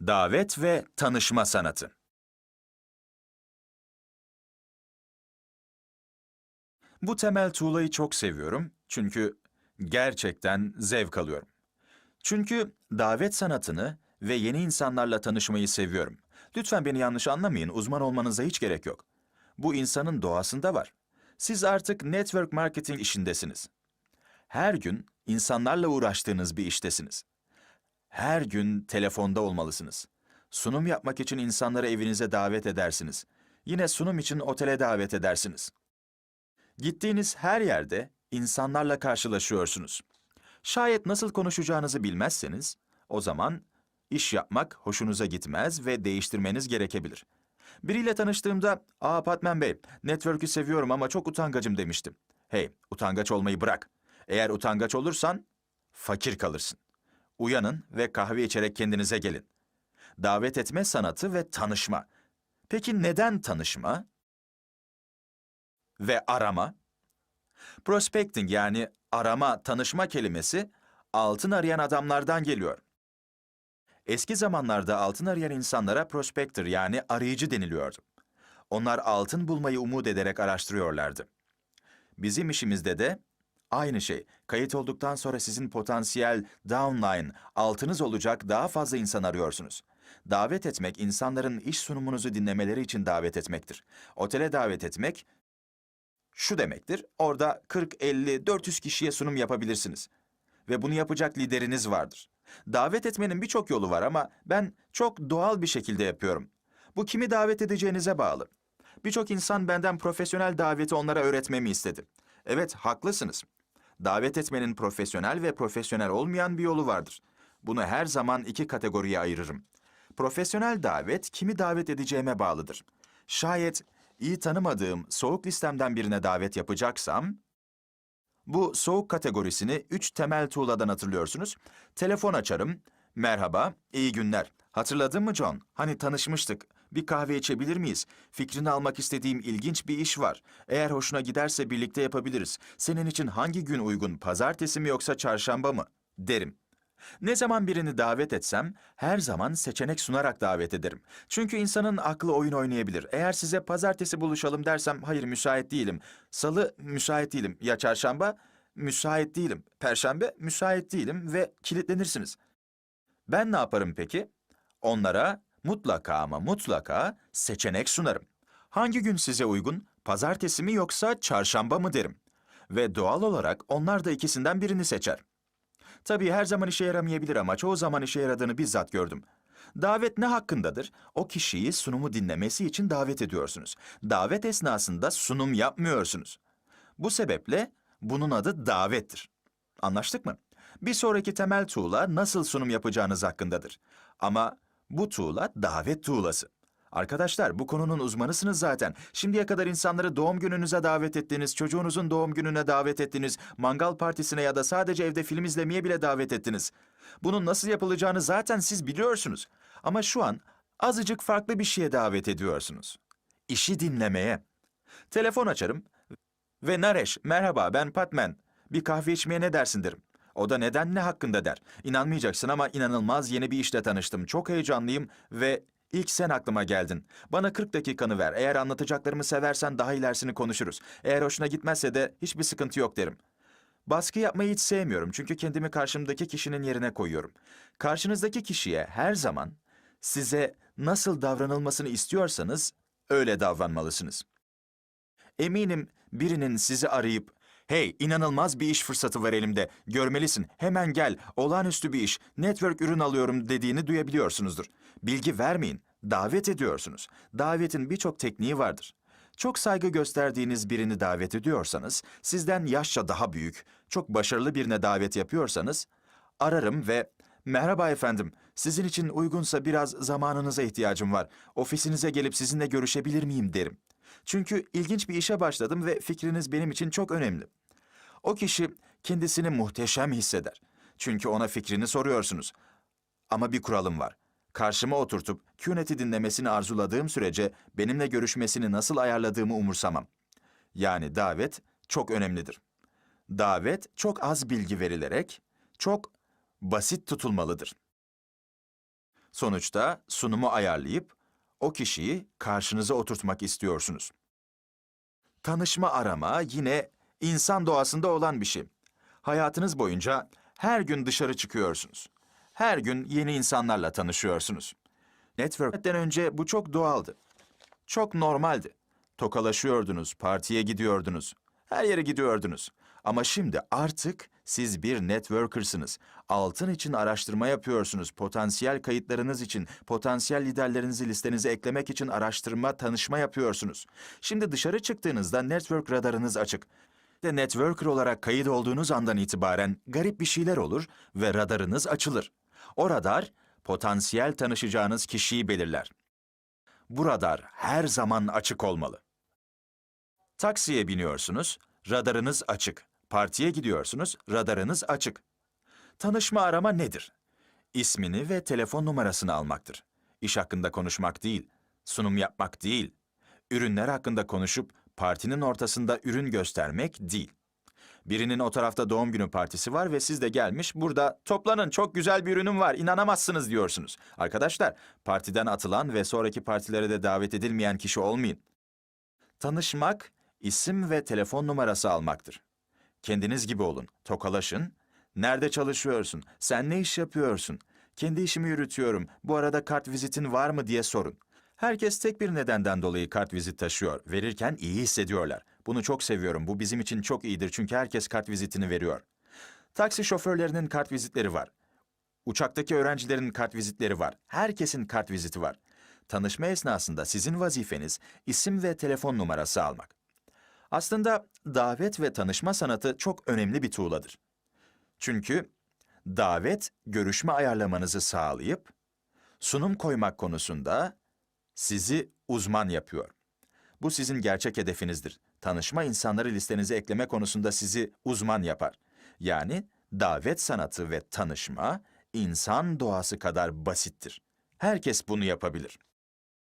Davet ve tanışma sanatı. Bu temel tuğlayı çok seviyorum çünkü gerçekten zevk alıyorum. Çünkü davet sanatını ve yeni insanlarla tanışmayı seviyorum. Lütfen beni yanlış anlamayın, uzman olmanıza hiç gerek yok. Bu insanın doğasında var. Siz artık network marketing işindesiniz. Her gün insanlarla uğraştığınız bir iştesiniz. Her gün telefonda olmalısınız. Sunum yapmak için insanları evinize davet edersiniz. Yine sunum için otele davet edersiniz. Gittiğiniz her yerde insanlarla karşılaşıyorsunuz. Şayet nasıl konuşacağınızı bilmezseniz, o zaman iş yapmak hoşunuza gitmez ve değiştirmeniz gerekebilir. Biriyle tanıştığımda, ''Aa Patman Bey, network'ü seviyorum ama çok utangacım.'' demiştim. Hey, utangaç olmayı bırak. Eğer utangaç olursan, fakir kalırsın. Uyanın ve kahve içerek kendinize gelin. Davet etme sanatı ve tanışma. Peki neden tanışma? Ve arama? Prospecting yani arama, tanışma kelimesi altın arayan adamlardan geliyor. Eski zamanlarda altın arayan insanlara prospector yani arayıcı deniliyordu. Onlar altın bulmayı umut ederek araştırıyorlardı. Bizim işimizde de aynı şey. Kayıt olduktan sonra sizin potansiyel downline, altınız olacak daha fazla insan arıyorsunuz. Davet etmek, insanların iş sunumunuzu dinlemeleri için davet etmektir. Otele davet etmek, şu demektir, orada 40, 50, 400 kişiye sunum yapabilirsiniz. Ve bunu yapacak lideriniz vardır. Davet etmenin birçok yolu var ama ben çok doğal bir şekilde yapıyorum. Bu kimi davet edeceğinize bağlı. Birçok insan benden profesyonel daveti onlara öğretmemi istedi. Evet, haklısınız. Davet etmenin profesyonel ve profesyonel olmayan bir yolu vardır. Bunu her zaman iki kategoriye ayırırım. Profesyonel davet kimi davet edeceğime bağlıdır. Şayet iyi tanımadığım soğuk listemden birine davet yapacaksam, bu soğuk kategorisini üç temel tuğladan hatırlıyorsunuz. Telefon açarım. Merhaba, iyi günler. Hatırladın mı John? Hani tanışmıştık. Bir kahve içebilir miyiz? Fikrini almak istediğim ilginç bir iş var. Eğer hoşuna giderse birlikte yapabiliriz. Senin için hangi gün uygun? Pazartesi mi yoksa çarşamba mı? Derim. Ne zaman birini davet etsem her zaman seçenek sunarak davet ederim. Çünkü insanın aklı oyun oynayabilir. Eğer size pazartesi buluşalım dersem hayır müsait değilim. Salı müsait değilim. Ya çarşamba müsait değilim. Perşembe müsait değilim ve kilitlenirsiniz. Ben ne yaparım peki? Onlara mutlaka ama mutlaka seçenek sunarım. Hangi gün size uygun? Pazartesi mi yoksa çarşamba mı derim. Ve doğal olarak onlar da ikisinden birini seçer. Tabii her zaman işe yaramayabilir ama çoğu zaman işe yaradığını bizzat gördüm. Davet ne hakkındadır? O kişiyi sunumu dinlemesi için davet ediyorsunuz. Davet esnasında sunum yapmıyorsunuz. Bu sebeple bunun adı davettir. Anlaştık mı? Bir sonraki temel tuğla nasıl sunum yapacağınız hakkındadır. Ama bu tuğla davet tuğlası. Arkadaşlar bu konunun uzmanısınız zaten. Şimdiye kadar insanları doğum gününüze davet ettiniz, çocuğunuzun doğum gününe davet ettiniz, mangal partisine ya da sadece evde film izlemeye bile davet ettiniz. Bunun nasıl yapılacağını zaten siz biliyorsunuz. Ama şu an azıcık farklı bir şeye davet ediyorsunuz. İşi dinlemeye. Telefon açarım ve Nareş, merhaba ben Patman. Bir kahve içmeye ne dersin derim. O da neden ne hakkında der. İnanmayacaksın ama inanılmaz yeni bir işle tanıştım. Çok heyecanlıyım ve ilk sen aklıma geldin. Bana 40 dakikanı ver. Eğer anlatacaklarımı seversen daha ilerisini konuşuruz. Eğer hoşuna gitmezse de hiçbir sıkıntı yok derim. Baskı yapmayı hiç sevmiyorum çünkü kendimi karşımdaki kişinin yerine koyuyorum. Karşınızdaki kişiye her zaman size nasıl davranılmasını istiyorsanız öyle davranmalısınız. Eminim birinin sizi arayıp "Hey, inanılmaz bir iş fırsatı var elimde. Görmelisin. Hemen gel. Olağanüstü bir iş. Network ürün alıyorum." dediğini duyabiliyorsunuzdur. Bilgi vermeyin. Davet ediyorsunuz. Davetin birçok tekniği vardır. Çok saygı gösterdiğiniz birini davet ediyorsanız, sizden yaşça daha büyük, çok başarılı birine davet yapıyorsanız, ararım ve "Merhaba efendim, sizin için uygunsa biraz zamanınıza ihtiyacım var. Ofisinize gelip sizinle görüşebilir miyim?" derim. Çünkü ilginç bir işe başladım ve fikriniz benim için çok önemli. O kişi kendisini muhteşem hisseder. Çünkü ona fikrini soruyorsunuz. Ama bir kuralım var. Karşıma oturtup Qnet'i dinlemesini arzuladığım sürece benimle görüşmesini nasıl ayarladığımı umursamam. Yani davet çok önemlidir. Davet çok az bilgi verilerek çok basit tutulmalıdır. Sonuçta sunumu ayarlayıp o kişiyi karşınıza oturtmak istiyorsunuz. Tanışma arama yine insan doğasında olan bir şey. Hayatınız boyunca her gün dışarı çıkıyorsunuz. Her gün yeni insanlarla tanışıyorsunuz. Network'ten önce bu çok doğaldı. Çok normaldi. Tokalaşıyordunuz, partiye gidiyordunuz. Her yere gidiyordunuz. Ama şimdi artık siz bir networker'sınız. Altın için araştırma yapıyorsunuz. Potansiyel kayıtlarınız için, potansiyel liderlerinizi listenize eklemek için araştırma, tanışma yapıyorsunuz. Şimdi dışarı çıktığınızda network radarınız açık. De networker olarak kayıt olduğunuz andan itibaren garip bir şeyler olur ve radarınız açılır. O radar potansiyel tanışacağınız kişiyi belirler. Bu radar her zaman açık olmalı. Taksiye biniyorsunuz, radarınız açık. Partiye gidiyorsunuz, radarınız açık. Tanışma arama nedir? İsmini ve telefon numarasını almaktır. İş hakkında konuşmak değil, sunum yapmak değil. Ürünler hakkında konuşup partinin ortasında ürün göstermek değil. Birinin o tarafta doğum günü partisi var ve siz de gelmiş burada toplanın çok güzel bir ürünüm var inanamazsınız diyorsunuz. Arkadaşlar partiden atılan ve sonraki partilere de davet edilmeyen kişi olmayın. Tanışmak, isim ve telefon numarası almaktır. Kendiniz gibi olun, tokalaşın. Nerede çalışıyorsun? Sen ne iş yapıyorsun? Kendi işimi yürütüyorum. Bu arada kart vizitin var mı diye sorun. Herkes tek bir nedenden dolayı kart vizit taşıyor. Verirken iyi hissediyorlar. Bunu çok seviyorum. Bu bizim için çok iyidir çünkü herkes kart vizitini veriyor. Taksi şoförlerinin kart vizitleri var. Uçaktaki öğrencilerin kart vizitleri var. Herkesin kart viziti var. Tanışma esnasında sizin vazifeniz isim ve telefon numarası almak. Aslında davet ve tanışma sanatı çok önemli bir tuğladır. Çünkü davet görüşme ayarlamanızı sağlayıp sunum koymak konusunda sizi uzman yapıyor. Bu sizin gerçek hedefinizdir. Tanışma insanları listenize ekleme konusunda sizi uzman yapar. Yani davet sanatı ve tanışma insan doğası kadar basittir. Herkes bunu yapabilir.